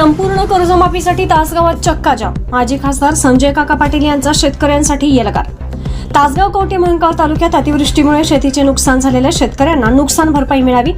संपूर्ण कर्जमाफीसाठी तासगावात चक्काजाम माजी खासदार संजय काका पाटील यांचा शेतकऱ्यांसाठी येलगार. तासगाव कवटे महंकाव तालुक्यात अतिवृष्टीमुळे शेतीचे नुकसान झालेल्या शेतकऱ्यांना नुकसान भरपाई मिळावी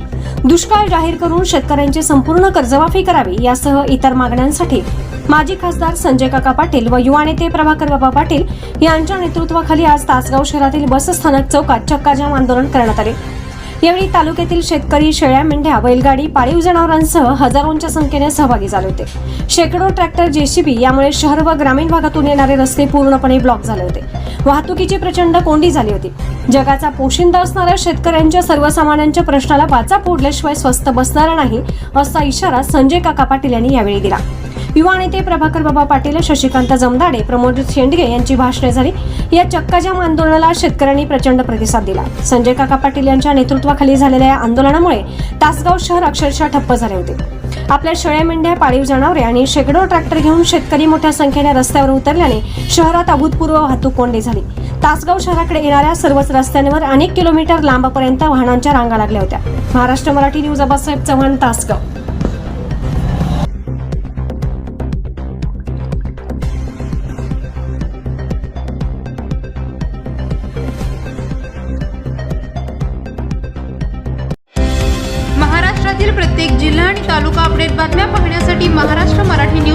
दुष्काळ जाहीर करून शेतकऱ्यांची संपूर्ण कर्जमाफी करावी यासह इतर मागण्यांसाठी माजी खासदार संजय काका पाटील व युवा नेते प्रभाकर बाबा पाटील यांच्या नेतृत्वाखाली आज तासगाव शहरातील बसस्थानक चौकात चक्काजाम आंदोलन करण्यात आले. यावेळी तालुक्यातील शेतकरी शेळ्या मेंढ्या बैलगाडी पाळीव जनावरांसह हजारोंच्या संख्येने सहभागी झाले होते. शेकडो ट्रॅक्टर जेसीबी यामुळे शहर व ग्रामीण भागातून येणारे रस्ते पूर्णपणे ब्लॉक झाले होते. वाहतुकीची प्रचंड कोंडी झाली होती. जगाचा पोशिंदा असणाऱ्या शेतकऱ्यांच्या सर्वसामान्यांच्या प्रश्नाला वाचा फोडल्याशिवाय स्वस्त बसणार नाही असा इशारा संजय काका पाटील यांनी यावेळी दिला. युवा नेते प्रभाकर बाबा पाटील शशिकांत जमदाडे प्रमोद शेंडगे यांची भाषणे झाली. या चक्काजाम आंदोलनाला शेतकऱ्यांनी प्रचंड प्रतिसाद दिला. संजय काका पाटील यांच्या नेतृत्वाखाली झालेल्या या आंदोलनामुळे तासगाव शहर अक्षरशः ठप्प झाले होते. आपल्या शेळ्या मेंढ्या पाळीव जनावरे आणि शेकडो ट्रॅक्टर घेऊन शेतकरी मोठ्या संख्येने रस्त्यावर उतरल्याने शहरात अभूतपूर्व वाहतूक कोंडी झाली. तासगाव शहराकडे येणाऱ्या सर्वच रस्त्यांवर अनेक किलोमीटर लांबपर्यंत वाहनांच्या रांगा लागल्या होत्या. महाराष्ट्र मराठी न्यूज आबासाहेब चव्हाण तासगाव. महाराष्ट्रातील प्रत्येक जिल्हा आणि तालुका अपडेट बातम्या पाहण्यासाठी महाराष्ट्र मराठी न्यूज